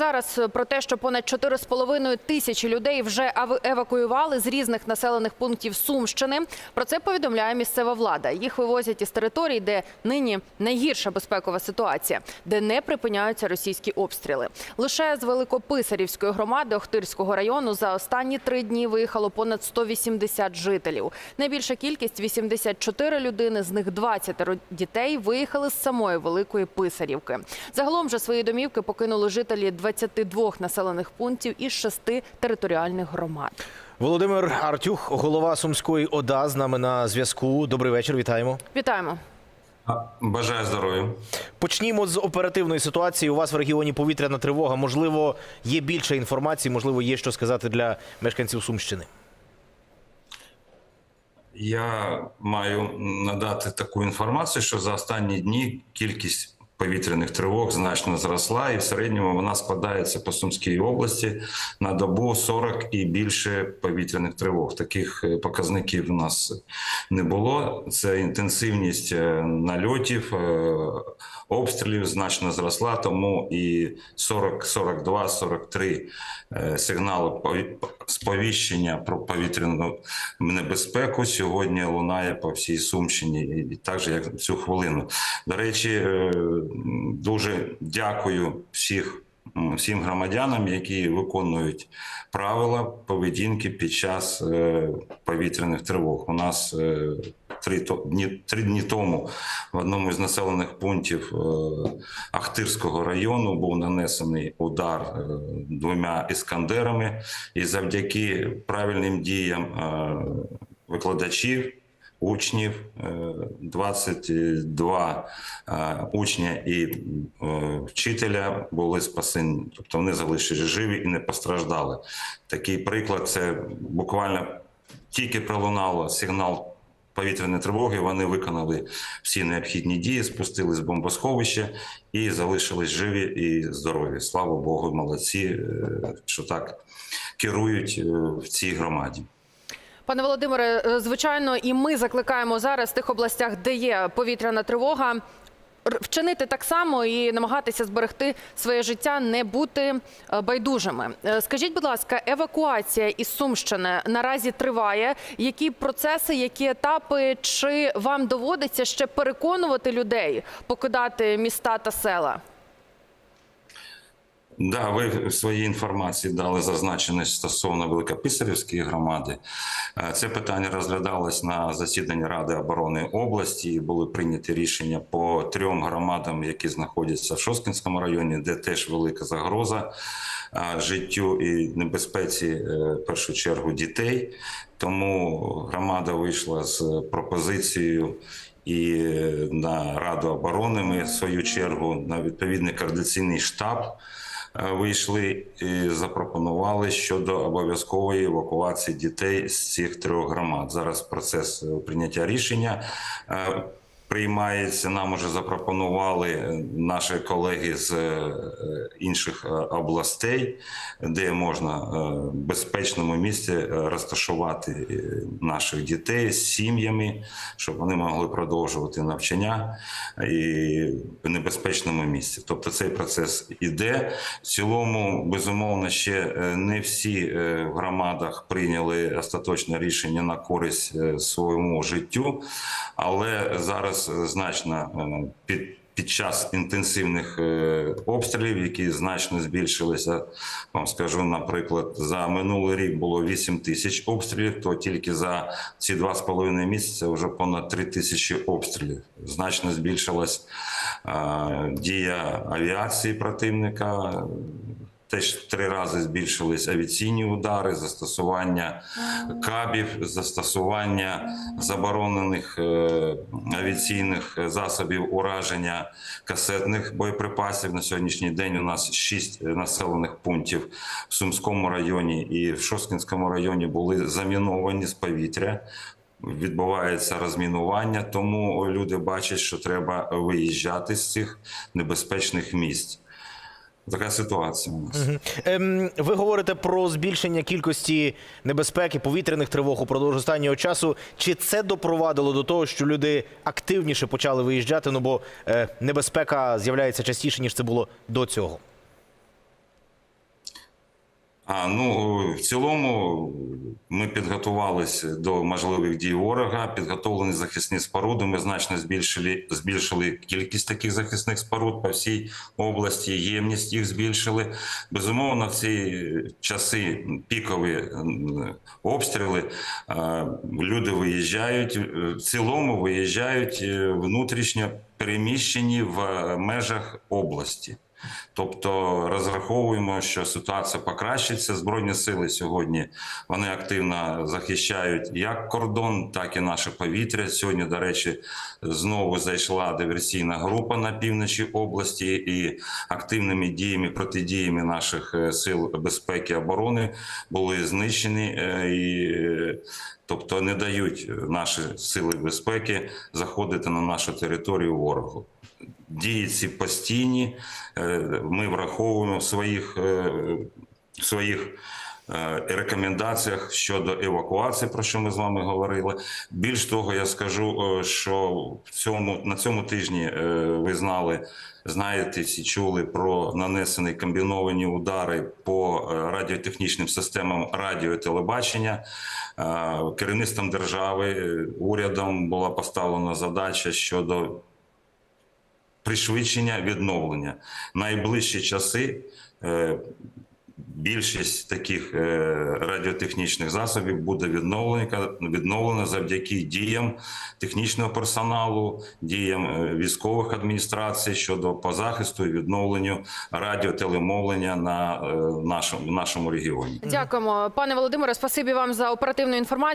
Зараз е, про те, що понад 4,5 тисячі людей вже евакуювали з різних населених пунктів Сумщини. Про це повідомляє місцева влада. Їх вивозять із територій, де нині найгірша безпекова ситуація, де не припиняються російські обстріли. Лише з Великописарівської громади Охтирського району за останні три дні виїхало понад 180 жителів. Найбільша кількість 84 людини, з них 20 дітей виїхали з самої Великої Писарівки. Загалом же свої домівки покинули жителі 22 населених пунктів із шести територіальних громад. Володимир Артюх, голова Сумської ОДА, з нами на зв'язку. Добрий вечір. Вітаємо. Вітаємо. Бажаю здоров'я. Почнімо з оперативної ситуації. У вас в регіоні повітряна тривога. Можливо, є більше інформації, можливо, є що сказати для мешканців Сумщини. Я маю надати таку інформацію, що за останні дні кількість повітряних тривог значно зросла, і в середньому вона складається по Сумській області на добу 40 і більше повітряних тривог. Таких е, показників у нас не було. Це інтенсивність е, нальотів, е, обстрілів значно зросла, тому і 40, 42, 43 е, сигнали сповіщення про повітряну небезпеку сьогодні лунає по всій Сумщині, і так же, як цю хвилину. До речі, е, дуже дякую всіх. Всім громадянам, які виконують правила поведінки під час е, повітряних тривог. У нас е, три, дні, три дні тому в одному з населених пунктів е, Ахтирського району був нанесений удар е, двома іскандерами, і завдяки правильним діям е, викладачів. Учнів е, 22 е, учня і вчителя були спасені, тобто вони залишились живі і не постраждали. Такий приклад це буквально тільки пролунало сигнал повітряної тривоги. Вони виконали всі необхідні дії, спустили з бомбосховища і залишились живі і здорові. Слава Богу, молодці, е, що так керують е, в цій громаді. Пане Володимире, е, звичайно, і ми закликаємо зараз в тих областях, де є повітряна тривога. Вчинити так само і намагатися зберегти своє життя, не бути е, байдужими. Е, Скажіть, будь ласка, евакуація із Сумщини наразі триває. Які процеси, які етапи? Чи вам доводиться ще переконувати людей покидати міста та села? Да, ви в своїй інформації дали зазначеність стосовно Великописарівської громади. Е, Це питання розглядалось на засіданні Ради оборони області. і Були прийняті рішення по трьом громадам, які знаходяться в Шосткінському районі, де теж велика загроза е, життю і небезпеці, е, в першу чергу, дітей. Тому громада вийшла з пропозицією. І на Раду оборони ми в свою чергу на відповідний координаційний штаб вийшли і запропонували щодо обов'язкової евакуації дітей з цих трьох громад. Зараз процес е, прийняття рішення. Приймається, нам уже запропонували наші колеги з е, інших е, областей, де можна е, в безпечному місці розташувати наших дітей з сім'ями, щоб вони могли продовжувати навчання і в небезпечному місці. Тобто цей процес іде. В цілому, безумовно, ще не всі в громадах прийняли остаточне рішення на користь своєму життю, але зараз е, значно е, під під час інтенсивних е, обстрілів, які значно збільшилися, вам скажу, наприклад, за минулий рік було 8 тисяч обстрілів, то тільки за ці два з половиною місяці вже понад 3 тисячі обстрілів. Значно збільшилась дія авіації противника. Теж три рази збільшились авіаційні удари, застосування кабів, застосування заборонених е, авіаційних засобів ураження касетних боєприпасів. На сьогоднішній день у нас шість населених пунктів в Сумському районі і в Шосткінському районі були заміновані з повітря. Відбувається розмінування, тому люди бачать, що треба виїжджати з цих небезпечних місць. Така ситуація у нас. Ем, ви говорите про збільшення кількості небезпеки, повітряних тривог упродовж останнього часу. Чи це допровадило до того, що люди активніше почали виїжджати? Ну бо е, небезпека з'являється частіше ніж це було до цього. А ну в цілому ми підготувалися до можливих дій ворога. Підготовлені захисні споруди. Ми значно збільшили збільшили кількість таких захисних споруд по всій області. Ємність їх збільшили. Безумовно, в ці часи пікові обстріли люди виїжджають. В цілому виїжджають е, внутрішньо переміщені в е, межах області. Тобто розраховуємо, що ситуація покращиться. Збройні сили сьогодні вони активно захищають як кордон, так і наше повітря. Сьогодні, до речі, знову зайшла диверсійна група на півночі області, і активними діями протидіями наших е, сил безпеки оборони були знищені е, і. Тобто не дають наші сили безпеки заходити на нашу територію ворогу. Дії ці постійні. Е, Ми враховуємо в своїх, е, в своїх е, рекомендаціях щодо евакуації, про що ми з вами говорили. Більш того, я скажу, що в цьому на цьому тижні ви знали. Знаєте, всі чули про нанесені комбіновані удари по радіотехнічним системам радіо телебачення. Керівництвом держави, урядом була поставлена задача щодо пришвидшення відновлення. Найближчі часи е, більшість таких е, радіотехнічних засобів буде відновлена, відновлена завдяки діям технічного персоналу, діям е, військових адміністрацій щодо по захисту і відновленню радіотелемовлення на нашому, в нашому регіоні. Дякуємо, пане Володимире. Спасибі вам за оперативну інформацію.